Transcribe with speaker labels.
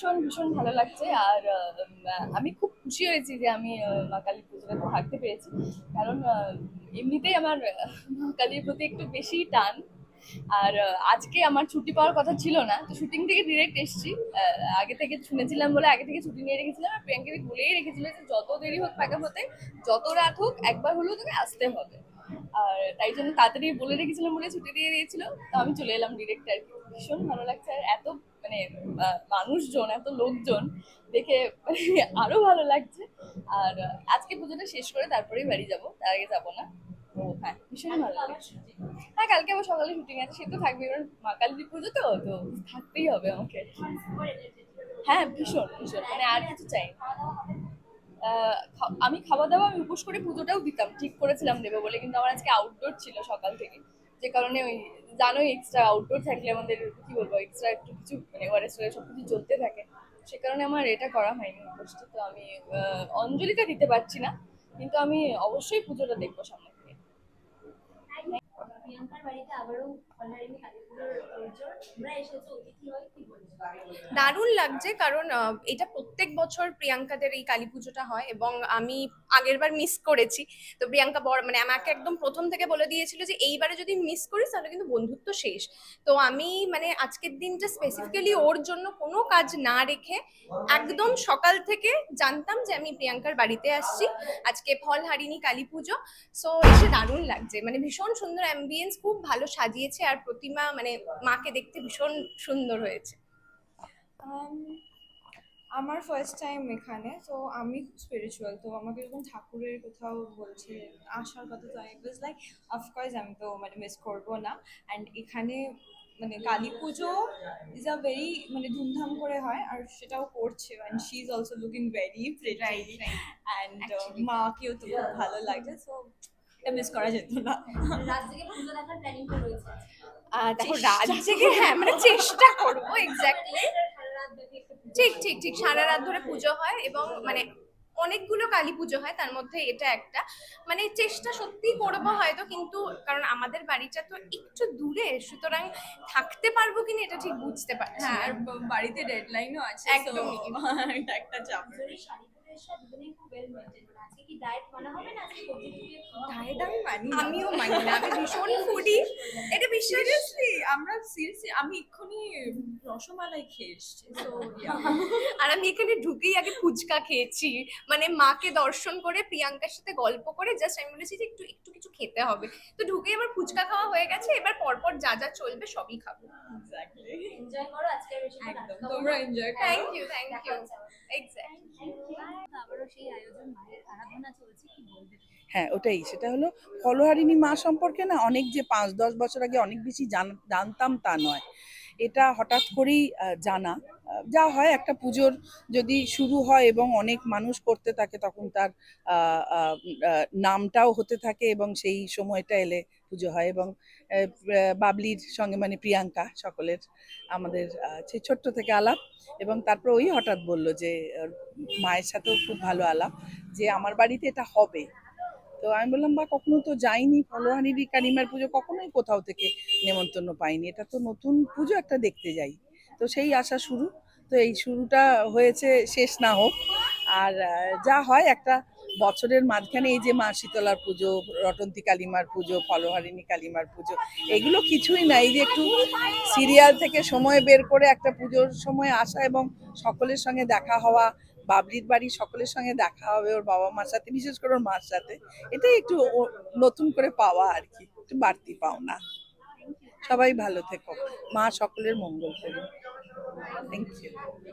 Speaker 1: ভীষণ ভীষণ ভালো লাগছে। আর আমি খুব খুশি হয়েছি যে আমি মা কালী পুজোতে থাকতে পেরেছি। কারণ এমনিতেই আমার মা কালীর প্রতি একটু বেশি টান। আর আজকে আমার ছুটি পাওয়ার কথা ছিল না। তো শুটিং থেকে ডিরেক্ট এসেছি। আগে থেকে শুনেছিলাম বলে আগে থেকে ছুটি নিয়ে রেখেছিলাম। আর প্রিয়াঙ্কা দি বলেই রেখেছিল যে যত দেরি হোক প্যাকআপ হতে, যত রাত হোক একবার হলেও তোকে আসতে হবে। আর, তাই জন্য তাড়াতাড়ি বলে রেখেছিলাম বলে ছুটি দিয়ে দিয়েছিল। তো আমি চলে এলাম ডিরেক্ট আর কি। ভীষণ ভালো লাগছে। আর এত মানে মানুষজন, এত লোকজন দেখে আরও ভালো লাগছে। আর আজকে পুজোটা শেষ করে তারপরেই বাড়ি যাব, তার আগে যাব না। হ্যাঁ হ্যাঁ কালকে আবার সকালে শুটিং আছে, সে তো থাকবে এবার মা কালী পুজো তো তো থাকতেই হবে আমাকে। হ্যাঁ ভীষণ ভীষণ মানে আর কিছু চাই আমি খাওয়া দাওয়া, আমি উপোস করে পুজোটাও দিতাম, ঠিক করেছিলাম দেবো বলে, কিন্তু আমার আজকে আউটডোর ছিল সকাল থেকে। যে কারণে ওই জানোই এক্সট্রা আউটডোর থাকলে আমাদের কি বলব এক্সট্রা একটু কিছু মানে ওয়ারেস সব কিছু চলতে থাকে। সে কারণে আমার এটা করা হয়নি তো আমি অঞ্জলিটা দিতে পারছি না, কিন্তু আমি অবশ্যই পুজোটা দেখব সামনে।
Speaker 2: দারুণ লাগছে, কারণ এটা প্রত্যেক বছর প্রিয়াঙ্কাদের এই কালী পুজোটা হয় এবং আমি আগেরবার মিস করেছি। তো প্রিয়াঙ্কা বড় মানে আমাকে একদম প্রথম থেকে বলে দিয়েছিল যে, এইবারে যদি মিস করিস, তাহলে কিন্তু বন্ধুত্ব শেষ। তো আমি মানে আজকের দিনটা স্পেসিফিক্যালি ওর জন্য কোনো কাজ না রেখে একদম সকাল থেকে জানতাম যে আমি প্রিয়াঙ্কার বাড়িতে আসছি। আজকে ফল হারিনি কালী পুজো। সো এসে দারুণ লাগছে। মানে ভীষণ সুন্দর অ্যাম্বিয়েন্স খুব ভালো সাজিয়েছে আর প্রতিমা মানে মাকে দেখতে ভীষণ সুন্দর হয়েছে।
Speaker 3: Um, আমার ফার্স্ট টাইম এখানে তো আমি খুব স্পিরিচুয়াল তো আমাকে যখন ঠাকুরের কোথাও বলছে আসার কথা তো আমি ওয়াজ লাইক অফকোর্স আমি তো মানে মিস করব না। অ্যান্ড এখানে মানে কালী পুজো ইজ আ ভেরি মানে ধুমধাম করে হয় আর সেটাও করছে। And she is also looking very pretty and. মাকেও তো খুব ভালো লাগছে। সো মিস করা যেত না।
Speaker 2: দেখো রাত জেগে হ্যাঁ মানে চেষ্টা করব এক্স্যাক্টলি ঠিক ঠিক ঠিক সারা রাত ধরে পুজো হয় এবং মানে অনেকগুলো কালী পুজো হয় তার মধ্যে এটা একটা। মানে চেষ্টা সত্যি করব হয়তো কিন্তু কারণ আমাদের বাড়িটা তো একটু দূরে সুতরাং থাকতে পারব কিনা এটা ঠিক বুঝতে পারছি
Speaker 3: হ্যাঁ। আর বাড়িতে ডেডলাইনও আছে এটা একটা চাপ।
Speaker 4: ডায়েট মানা হবে না? আজকে সবজি টুকিয়ে খাওয়া হবে?
Speaker 3: ডায়েট আমি মানি
Speaker 2: আমিও মানি না আমি ভীষণ ফুডি এটা বিশ্বাস
Speaker 3: আমরা সিরিয়াসলি আমি এক্ষুনি রসমালাই খেয়ে এসেছি তো
Speaker 2: আর আমি এখানে ঢুকেই আগে ফুচকা খেয়েছি। মানে মাকে দর্শন করে প্রিয়াঙ্কার সাথে গল্প করে জাস্ট আমি বলেছি যে একটু একটু কিছু খেতে হবে। তো ঢুকেই আমার ফুচকা খাওয়া হয়ে গেছে এবার পরপর যা যা চলবে সবই খাব।
Speaker 4: এনজয় করো আজকের
Speaker 3: একদম তোমরা এনজয় করো।
Speaker 2: Thank you thank you exactly
Speaker 4: আবারও সেই আয়োজন মায়ের আরাধনা চলছে কি বলবে?
Speaker 5: হ্যাঁ ওটাই। সেটা হলো ফলোহারিণী মা সম্পর্কে না অনেক যে পাঁচ দশ বছর আগে অনেক বেশি জান- জানতাম তা নয়। এটা হঠাৎ করেই জানা। যা হয় একটা পুজোর যদি শুরু হয় এবং অনেক মানুষ করতে থাকে তখন তার নামটাও হতে থাকে এবং সেই সময়টা এলে পুজো হয় এবং বাবলির সঙ্গে মানে প্রিয়াঙ্কা সকলের আমাদের সেই ছোট্ট থেকে আলাপ এবং তারপর ওই হঠাৎ বলল যে, মায়ের সাথেও খুব ভালো আলাপ যে, আমার বাড়িতে এটা হবে। তো আমি বললাম, বা, কখনো তো যাইনি ফলোহানিরি কানিমার পুজো, কখনোই কোথাও থেকে নেমন্তন্ন পাইনি। এটা তো নতুন পুজো একটা দেখতে যাই। তো সেই আশা শুরু। তো এই শুরুটা হয়েছে শেষ না হোক। আর যা হয় একটা বছরের মাঝখানে এই যে মা শীতলার পুজো, রটন্তী কালিমার পুজো, ফলহারিণী কালিমার পুজো, এগুলো কিছুই না এই যে একটু সিরিয়াল থেকে সময় বের করে একটা পুজোর সময় আসা এবং সকলের সঙ্গে দেখা হওয়া বাবলির বাড়ি সকলের সঙ্গে দেখা হবে, ওর বাবা মার সাথে, বিশেষ করে ওর মার সাথে। এটাই একটু নতুন করে পাওয়া আর কি, একটু বাড়তি পাওনা। সবাই ভালো থেকো। মা সকলের মঙ্গল করুন। Thank you